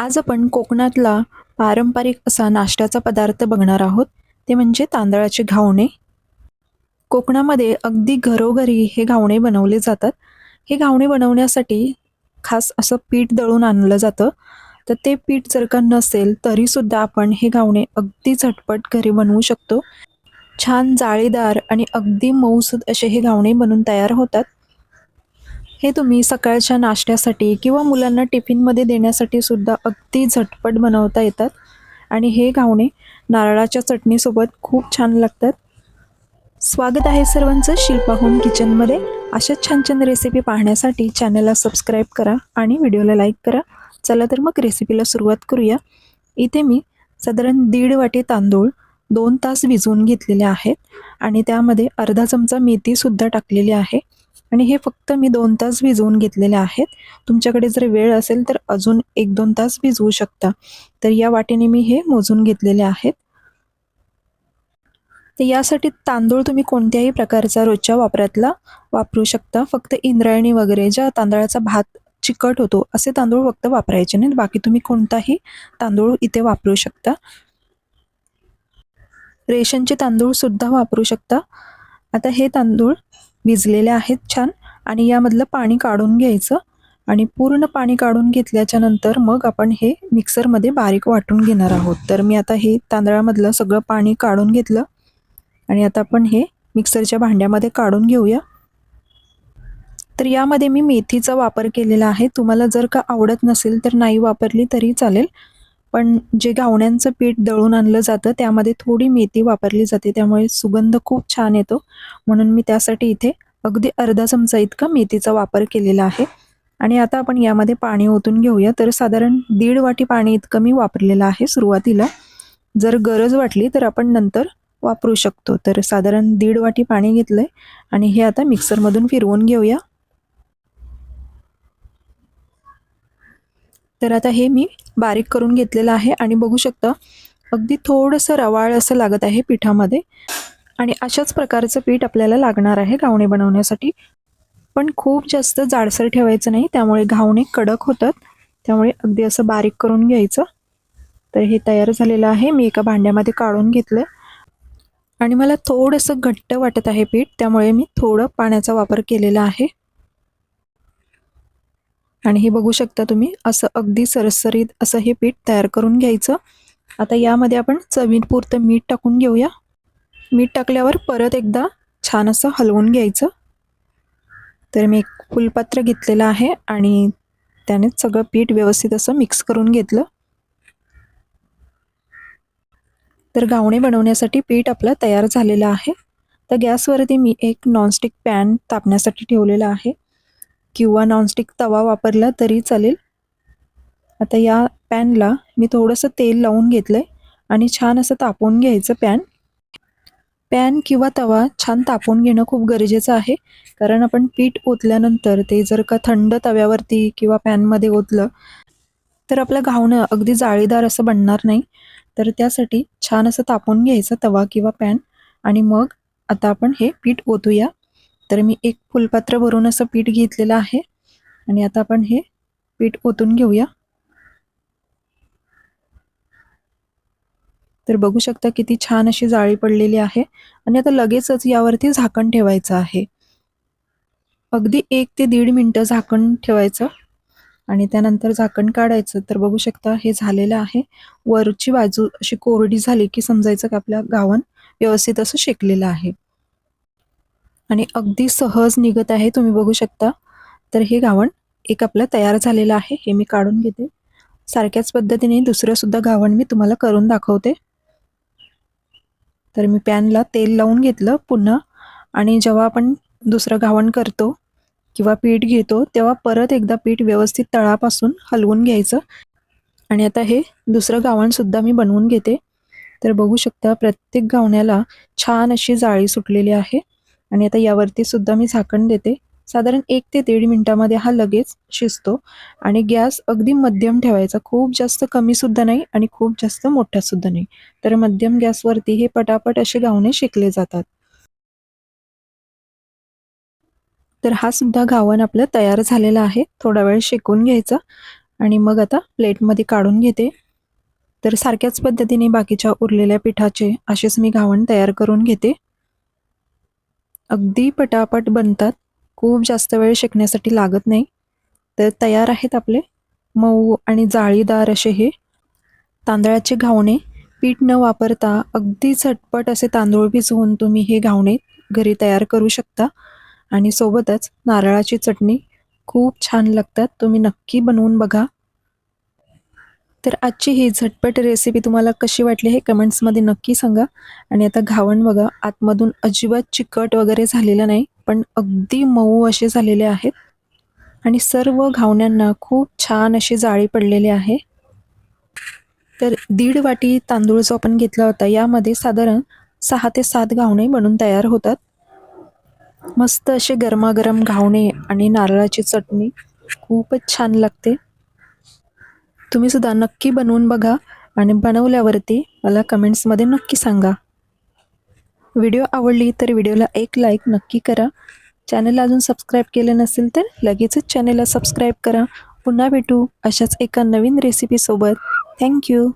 आज आपण कोकणातला पारंपरिक असा नाश्त्याचा पदार्थ बघणार आहोत. ते म्हणजे तांदळाचे घावणे. कोकणामध्ये अगदी घरोघरी हे घावणे बनवले जातात. हे घावणे बनवण्यासाठी खास असं पीठ दळून आणलं जातं. तर ते पीठ जर का नसेल तरीसुद्धा आपण हे घावणे अगदी झटपट घरी बनवू शकतो. छान जाळीदार आणि अगदी मऊसूद असे हे घावणे बनून तयार होतात. हे तुम्ही सकाळच्या नाश्त्यासाठी किंवा मुलांना टिफिनमध्ये देण्यासाठी सुद्धा अगदी झटपट बनवता येतात. आणि हे घावणे नारळाच्या चटणीसोबत खूप छान लागतात. स्वागत आहे सर्वांचं शिल्पा होम किचनमध्ये. अशाच छान छान रेसिपी पाहण्यासाठी चॅनलला सबस्क्राईब करा आणि व्हिडिओला लाईक करा. चला तर मग रेसिपीला सुरुवात करूया. इथे मी साधारण दीड वाटी तांदूळ दोन तास भिजवून घेतलेले आहेत. आणि त्यामध्ये अर्धा चमचा मेथीसुद्धा टाकलेली आहे. आणि हे फक्त मी दोन तास भिजवून घेतलेले आहेत. तुमच्याकडे जर वेळ असेल तर अजून एक दोन तास भिजवू शकता. तर या वाटेने मी हे मोजून घेतलेले आहेत. तर यासाठी तांदूळ तुम्ही कोणत्याही प्रकारचा रोजच्या वापरातला वापरू शकता. फक्त इंद्रायणी वगैरे ज्या तांदळाचा भात चिकट होतो असे तांदूळ फक्त वापरायचे नाहीत. बाकी तुम्ही कोणताही तांदूळ इथे वापरू शकता. रेशनचे तांदूळ सुद्धा वापरू शकता. आता हे तांदूळ भिजलेल्या आहेत छान. आणि यामधलं पाणी काढून घ्यायचं. आणि पूर्ण पाणी काढून घेतल्याच्या नंतर मग आपण हे मिक्सरमध्ये बारीक वाटून घेणार आहोत. तर मी आता हे तांदळामधलं सगळं पाणी काढून घेतलं. आणि आता आपण हे मिक्सरच्या भांड्यामध्ये काढून घेऊया. तर यामध्ये मी मेथीचा वापर केलेला आहे. तुम्हाला जर का आवडत नसेल तर नाही वापरली तरी चालेल. पण जे घावण्यांचं पीठ दळून आणलं जातं त्यामध्ये थोडी मेथी वापरली जाते. त्यामुळे सुगंध खूप छान येतो. म्हणून मी त्यासाठी इथे अगदी अर्धा चमचा इतका मेथीचा वापर केलेला आहे. आणि आता आपण यामध्ये पाणी ओतून घेऊया. तर साधारण दीड वाटी पाणी इतकं मी वापरलेलं आहे सुरुवातीला. जर गरज वाटली तर आपण नंतर वापरू शकतो. तर साधारण दीड वाटी पाणी घेतलं आहे आणि हे आता मिक्सरमधून फिरवून घेऊया. तर आता हे मी बारीक करून घेतलेलं आहे आणि बघू शकता अगदी थोडंसं रवाळ असं लागत आहे पिठामध्ये. आणि अशाच प्रकारचं पीठ आपल्याला लागणार आहे घावणे बनवण्यासाठी. पण खूप जास्त जाडसर ठेवायचं नाही त्यामुळे घावणे कडक होतात. त्यामुळे अगदी असं बारीक करून घ्यायचं. तर हे तयार झालेलं आहे. मी एका भांड्यामध्ये काढून घेतलं आणि मला थोडंसं घट्ट वाटत आहे पीठ त्यामुळे मी थोडं पाण्याचा वापर केलेला आहे. आणि हे बघू शकता तुम्ही असं अगदी सरसरीत असं हे पीठ तयार करून घ्यायचं. आता यामध्ये आपण चवीपुरतं मीठ टाकून घेऊया. मीठ टाकल्यावर परत एकदा छान असं हलवून घ्यायचं. तर मी एक फुलपात्र घेतलेलं आहे आणि त्याने सगळं पीठ व्यवस्थित असं मिक्स करून घेतलं. तर गावणे बनवण्यासाठी पीठ आपलं तयार झालेलं आहे. तर गॅसवरती मी एक नॉनस्टिक पॅन तापण्यासाठी ठेवलेला आहे. किंवा नॉनस्टिक तवा वापरला तरी चालेल. आता या पॅनला मी थोडंसं तेल लावून घेतलं आहे आणि छान असं तापवून घ्यायचं पॅन. पॅन किंवा तवा छान तापवून घेणं खूप गरजेचं आहे. कारण आपण पीठ ओतल्यानंतर ते जर का थंड तव्यावरती किंवा पॅनमध्ये ओतलं तर आपलं घावणं अगदी जाळीदार असं बनणार नाही. तर त्यासाठी छान असं तापवून घ्यायचं तवा किंवा पॅन आणि मग आता आपण हे पीठ ओतूया. तर मी एक फुलपात्र भरून असं पीठ घेतलेलं आहे. आणि आता आपण हे पीठ ओतून घेऊया. तर बघू शकता किती छान अशी जाळी पडलेली आहे. आणि आता लगेचच यावरती झाकण ठेवायचं आहे. अगदी एक ते दीड मिनटं झाकण ठेवायचं. आणि त्यानंतर झाकण काढायचं. तर बघू शकता हे झालेलं आहे. वरची बाजू अशी कोरडी झाली की समजायचं की आपल्या गावन व्यवस्थित असं शेकलेलं आहे. आणि अगदी सहज निघत आहे तुम्ही बघू शकता. तर हे गावण एक आपलं तयार झालेलं आहे हे मी काढून घेते. सारख्याच पद्धतीने दुसरंसुद्धा घावण गावण मी तुम्हाला करून दाखवते. तर मी पॅनला तेल लावून घेतलं पुन्हा. आणि जेव्हा आपण दुसरं घावण करतो किंवा पीठ घेतो तेव्हा परत एकदा पीठ व्यवस्थित तळापासून हलवून घ्यायचं. आणि आता हे दुसरं गावणसुद्धा मी बनवून घेते. तर बघू शकता प्रत्येक गावण्याला छान अशी जाळी सुटलेली आहे. आणि आता यावरती सुद्धा मी झाकण देते. साधारण एक ते दीड मिनिटामध्ये हा लगेच शिजतो आणि गॅस अगदी मध्यम ठेवायचा. खूप जास्त कमी सुद्धा नाही आणि खूप जास्त मोठा सुद्धा नाही. तर मध्यम गॅसवरती हे पटापट असे गावणे शिकले जातात. तर हा सुद्धा घावण आपलं तयार झालेला आहे. थोडा वेळ शेकून घ्यायचा आणि मग आता प्लेटमध्ये काढून घेते. तर सारख्याच पद्धतीने बाकीच्या उरलेल्या पिठाचे असेच मी घावण तयार करून घेते. अगदी पटापट बनतात. खूप जास्त वेळ शिकण्यासाठी लागत नाही. तर तयार आहेत आपले. मऊ आणि जाळीदार असे हे तांदळाचे घावणे. पीठ न वापरता अगदी झटपट असे तांदूळ भिजवून तुम्ही हे घावणे घरी तयार करू शकता. आणि सोबतच नारळाची चटणी. खूप छान लागतात. तुम्ही नक्की बनवून बघा. तर आजची ही झटपट रेसिपी तुम्हाला कशी वाटली हे कमेंट्समध्ये नक्की सांगा. आणि आता घावण बघा आतमधून अजिबात चिकट वगैरे झालेलं नाही पण अगदी मऊ असे झालेले आहेत. आणि सर्व घावण्यांना खूप छान अशी जाळी पडलेली आहे. तर दीड वाटी तांदूळ जो आपण घेतला होता यामध्ये साधारण सहा ते सात घावणे बनून तयार होतात. मस्त असे गरमागरम घावणे आणि नारळाची चटणी खूपच छान लागते. तुम्ही सुद्धा नक्की बनवून बघा आणि बनवल्यावरती मला कमेंट्समध्ये नक्की सांगा. व्हिडिओ आवडली तर व्हिडिओला एक लाईक नक्की करा. चॅनलला अजून सबस्क्राईब केलं नसेल तर लगेचच चॅनलला सबस्क्राईब करा. पुन्हा भेटू अशाच एका नवीन रेसिपीसोबत थँक्यू